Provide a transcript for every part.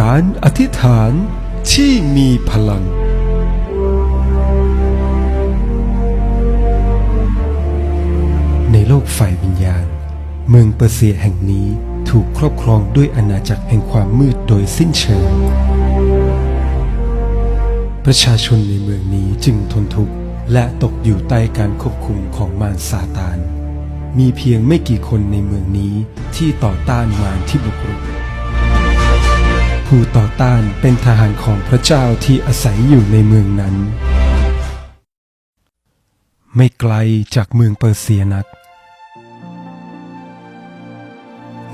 การอธิษฐานที่มีพลัง ในโลกฝ่ายวิญญาณ เมืองเปอร์เซียแห่งนี้ถูกครอบครองด้วยอาณาจักรแห่งความมืดโดยสิ้นเชิง ประชาชนในเมืองนี้จึงทนทุกข์และตกอยู่ใต้การควบคุมของมารซาตาน มีเพียงไม่กี่คนในเมืองนี้ที่ต่อต้านมารที่บุกรุก ผู้ต่อต้านเป็นทหารของพระเจ้าที่อาศัยอยู่ในเมืองนั้น ไม่ไกลจากเมืองเปอร์เซียนัก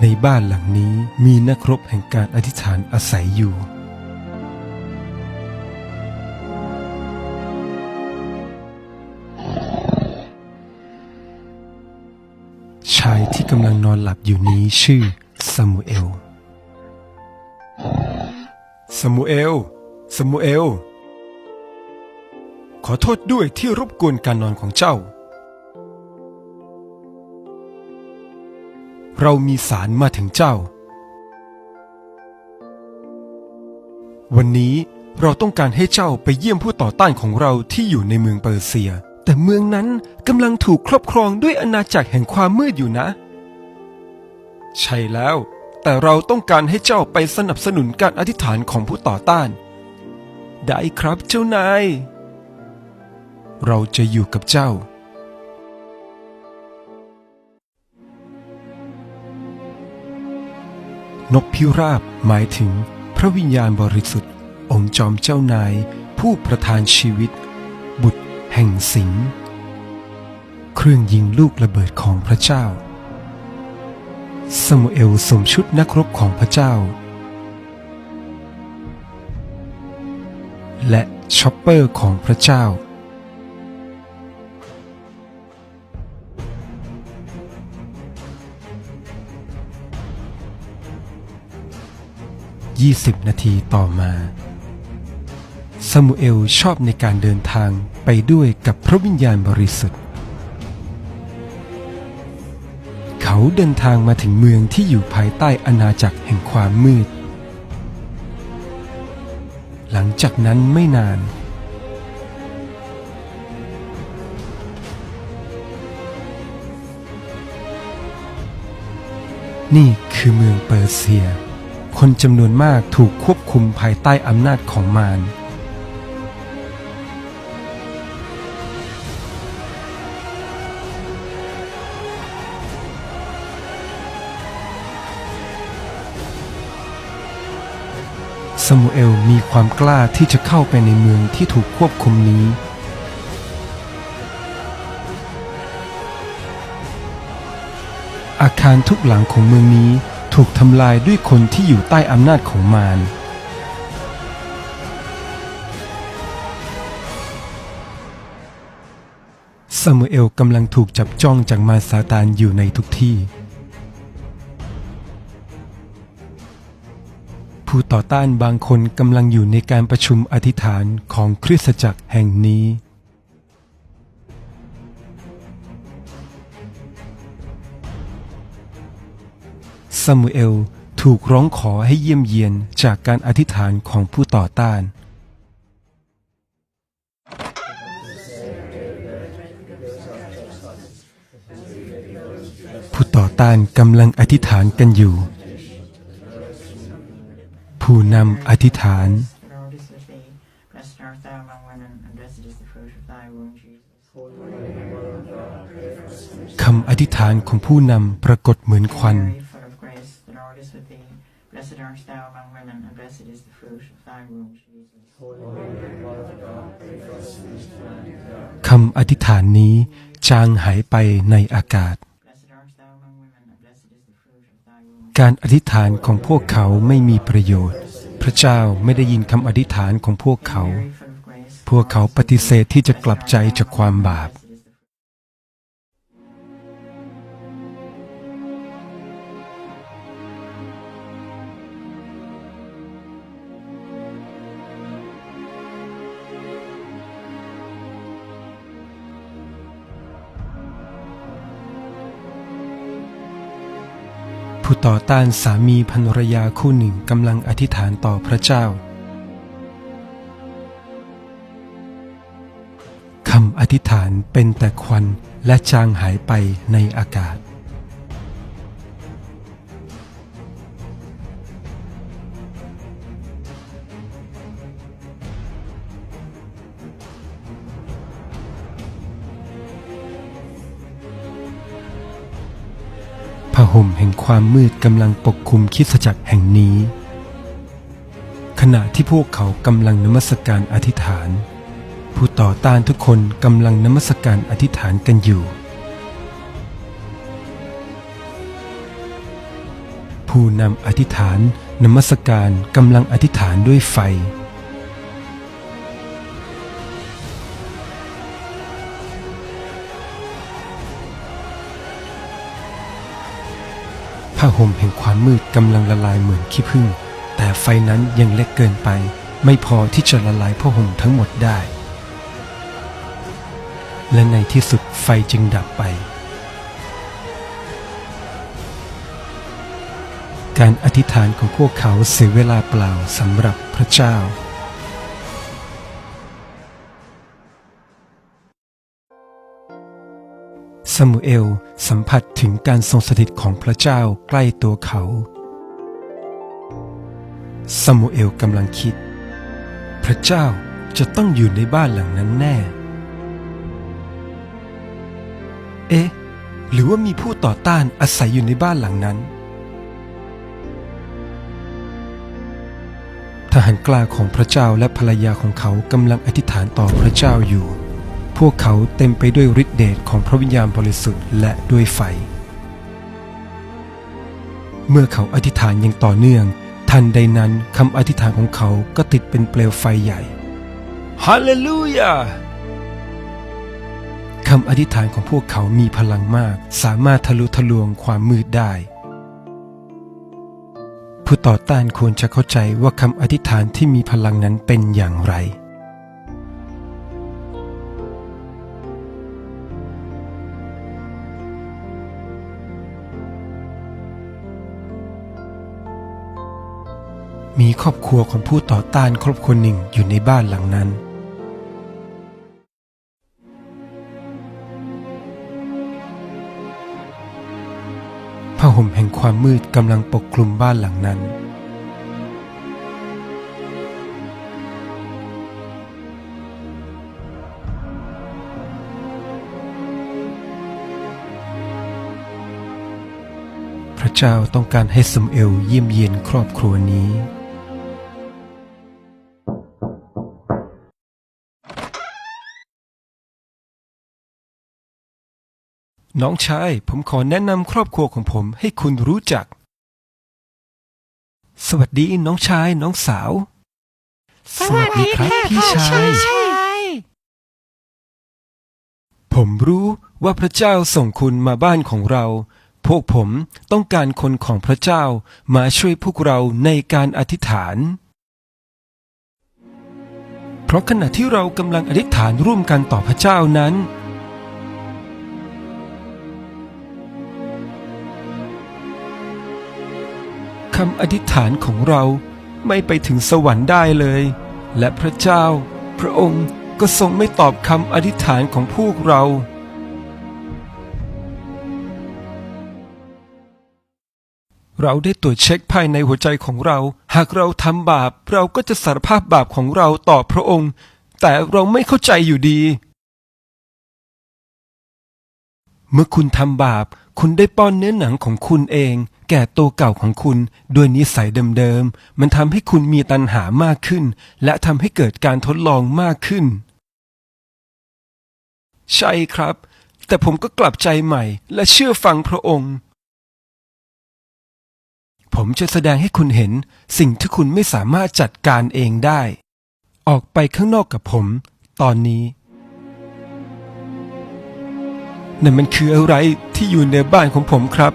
ในบ้านหลังนี้มีนักรบแห่งการอธิษฐานอาศัยอยู่ อนหลับอยู่นี้ชื่อซามูเอลซามูเอลซามูเอล ขอโทษด้วยที่รบกวนการนอนของเจ้า เรามีสารมาถึงเจ้า วันนี้เราต้องการให้เจ้าไปเยี่ยมผู้ต่อต้านของเราที่อยู่ในเมืองเปอร์เซีย แต่เมืองนั้นกำลังถูกครอบครองด้วยอาณาจักรแห่งความมืดอยู่นะ ใช่แล้ว แต่เราต้องการให้เจ้าไปสนับสนุนการอธิษฐานของผู้ต่อต้าน ได้ครับเจ้านาย เราจะอยู่กับเจ้า นกพิราบหมายถึงพระวิญญาณบริสุทธิ์ องค์จอมเจ้านาย ผู้ประทานชีวิต บุตรแห่งสิงห์เครื่องยิงลูกระเบิดของพระเจ้า ซามูเอลสวมชุดนักรบของพระเจ้า และชอปเปอร์ของพระเจ้า 20 นาทีต่อมาซามูเอลชอบในการเดินทางไปด้วยกับพระวิญญาณบริสุทธิ์ เขาเดินทางมาถึงเมืองที่อยู่ภายใต้อาณาจักรแห่งความมืด หลังจากนั้นไม่นาน นี่คือเมืองเปอร์เซีย คนจำนวนมากถูกควบคุมภายใต้อำนาจของมาร ซามูเอลมีความกล้าที่จะเข้าไปในเมืองที่ถูกควบคุมนี้ อาคารทุกหลังของเมืองนี้ถูกทำลายด้วยคนที่อยู่ใต้อำนาจของมารซามูเอลกำลังถูกจับจ้องจากมารซาตานอยู่ในทุกที่ ผู้ต่อต้านบางคนกำลังอยู่ในการประชุมอธิษฐานของคริสตจักรแห่งนี้ ซามูเอลถูกร้องขอให้เยี่ยมเยียนจากการอธิษฐานของผู้ต่อต้าน ผู้ต่อต้านกำลังอธิษฐานกันอยู่ ผู้นำอธิษฐาน The Lord is with thee. Blessed art thou among women, and blessed is the fruit of thy womb, Jesus. คำอธิษฐานของผู้นำปรากฏเหมือนควัน Mary, full of grace, the Lord is with thee. Blessed art thou among women, and blessed is the fruit of thy womb, Jesus. คำอธิษฐานนี้จางหายไปในอากาศ การอธิษฐานของพวกเขาไม่มีประโยชน์ พระเจ้าไม่ได้ยินคำอธิษฐานของพวกเขา พวกเขาปฏิเสธที่จะกลับใจจากความบาป ผู้ต่อต้านสามีภรรยาคู่หนึ่งกำลังอธิษฐานต่อพระเจ้าคำอธิษฐานเป็นแต่ควันและจางหายไปในอากาศ ห่มแห่งความมืดกำลังปกคลุมคิดสจักรแห่งนี้ ขณะที่พวกเขากำลังนมัสการอธิษฐาน ผู้ต่อต้านทุกคนกำลังนมัสการอธิษฐานกันอยู่ ผู้นำอธิษฐานนมัสการกำลังอธิษฐานด้วยไฟ ผ้าห่มแห่งความมืดกำลังละลายเหมือนขี้ผึ้งแต่ไฟนั้นยังเล็กเกินไป ไม่พอที่จะละลายผ้าห่มทั้งหมดได้ และในที่สุดไฟจึงดับไป การอธิษฐานของพวกเขาเสียเวลาเปล่าสำหรับพระเจ้า มูเอลสัมผัสถึงการทรงสถิตของพระเจ้าใกล้ตัวเขา ซามูเอลกำลังคิด พระเจ้าจะต้องอยู่ในบ้านหลังนั้นแน่ เอ๊ะ หรือว่ามีผู้ต่อต้านอาศัยอยู่ในบ้านหลังนั้น ทหารกล้าของพระเจ้าและภรรยาของเขากำลังอธิษฐานต่อพระเจ้าอยู่ พวกเขาเต็มไปด้วยฤทธิเดชของพระวิญญาณบริสุทธิ์และด้วยไฟ เมื่อเขาอธิษฐานอย่างต่อเนื่อง ทันใดนั้นคำอธิษฐานของเขาก็ติดเป็นเปลวไฟใหญ่ฮาเลลูยาคำอธิษฐานของพวกเขามีพลังมาก สามารถทะลุทะลวงความมืดได้ ผู้ต่อต้านควรจะเข้าใจว่าคำอธิษฐานที่มีพลังนั้นเป็นอย่างไร มีครอบครัวของผู้ต่อต้านครอบครัวหนึ่งอยู่ในบ้านหลังนั้น ผ้าห่มแห่งความมืดกำลังปกคลุมบ้านหลังนั้น พระเจ้าต้องการให้สมเอลเยี่ยมเยียนครอบครัวนี้ น้องชาย ผมขอแนะนำครอบครัวของผมให้คุณรู้จัก สวัสดีน้องชายน้องสาว สวัสดีค่ะพี่พ่อชายชาย ผมรู้ว่าพระเจ้าส่งคุณมาบ้านของเรา พวกผมต้องการคนของพระเจ้ามาช่วยพวกเราในการอธิษฐาน เพราะขณะที่เรากำลังอธิษฐานร่วมกันต่อพระเจ้านั้นำอธิษฐานของเราไม่ไปถึงสวรรค์ได้เลย และพระเจ้า พระองค์ก็ทรงไม่ตอบคำอธิษฐานของพวกเรา เราได้ตรวจเช็คภายในหัวใจของเรา หากเราทำบาป เราก็จะสารภาพบาปของเราต่อพระองค์ แต่เราไม่เข้าใจอยู่ดี เมื่อคุณทำบาป คุณได้ป้อนเนื้อหนังของคุณเอง แก่ตัวเก่าของคุณด้วยนิสัยเดิมๆ มันทำให้คุณมีตัณหามากขึ้น และทำให้เกิดการทดลองมากขึ้น ใช่ครับ แต่ผมก็กลับใจใหม่และเชื่อฟังพระองค์ ผมจะแสดงให้คุณเห็นสิ่งที่คุณไม่สามารถจัดการเองได้ ออกไปข้างนอกกับผม ตอนนี้นั่นมันคืออะไรที่อยู่ในบ้านของผมครับ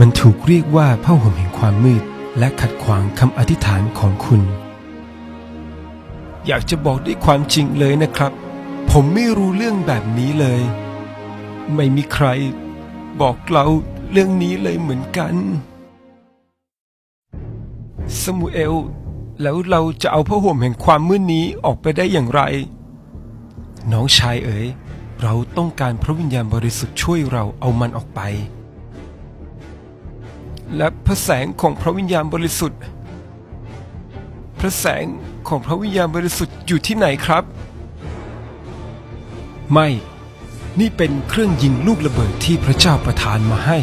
มันถูกเรียกว่าผ้าห่มแห่งความมืด และขัดขวางคำอธิษฐานของคุณ อยากจะบอกด้วยความจริงเลยนะครับ ผมไม่รู้เรื่องแบบนี้เลย ไม่มีใคร บอกเราเรื่องนี้เลยเหมือนกัน สมูเอล แล้วเราจะเอาผ้าห่มแห่งความมืดนี้ออกไปได้อย่างไร น้องชายเอ๋ยเราต้องการพระวิญญาณบริสุทธิ์ช่วยเราเอามันออกไป และพระแสงของพระวิญญาณบริสุทธิ์ พระแสงของพระวิญญาณบริสุทธิ์อยู่ที่ไหนครับ ไม่ นี่เป็นเครื่องยิงลูกระเบิดที่พระเจ้าประทานมาให้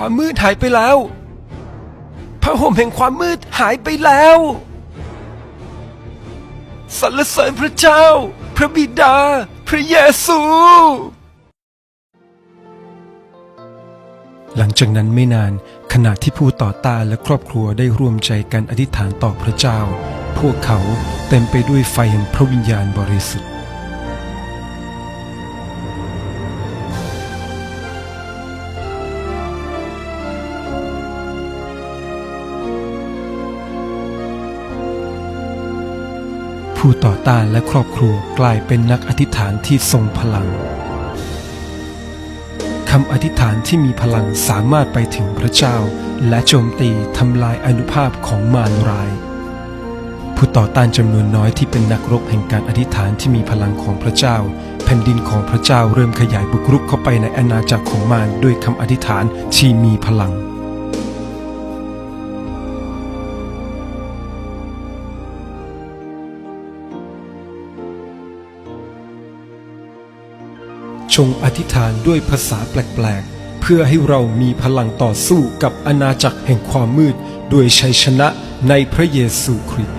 ความมืดหายไปแล้วพระห่มแห่งความมืดหายไปแล้วสรรเสริญพระเจ้า พระบิดา พระเยซู หลังจากนั้นไม่นานขณะที่ผู้ต่อต้านและครอบครัวได้ร่วมใจกันอธิษฐานต่อพระเจ้า พวกเขาเต็มไปด้วยไฟแห่งพระวิญญาณบริสุทธิ์ ผู้ต่อต้านและครอบครัวกลายเป็นนักอธิษฐานที่ทรงพลังคำอธิษฐานที่มีพลังสามารถไปถึงพระเจ้า และโจมตีทำลายอนุภาพของมารร้าย ผู้ต่อต้านจำนวนน้อยที่เป็นนักรบแห่งการอธิษฐานที่มีพลังของพระเจ้า แผ่นดินของพระเจ้าเริ่มขยายบุกรุกเข้าไปในอาณาจักรของมารด้วยคำอธิษฐานที่มีพลัง จงอธิษฐานด้วยภาษาแปลกๆ เพื่อให้เรามีพลังต่อสู้กับอาณาจักรแห่งความมืด ด้วยชัยชนะในพระเยซูคริสต์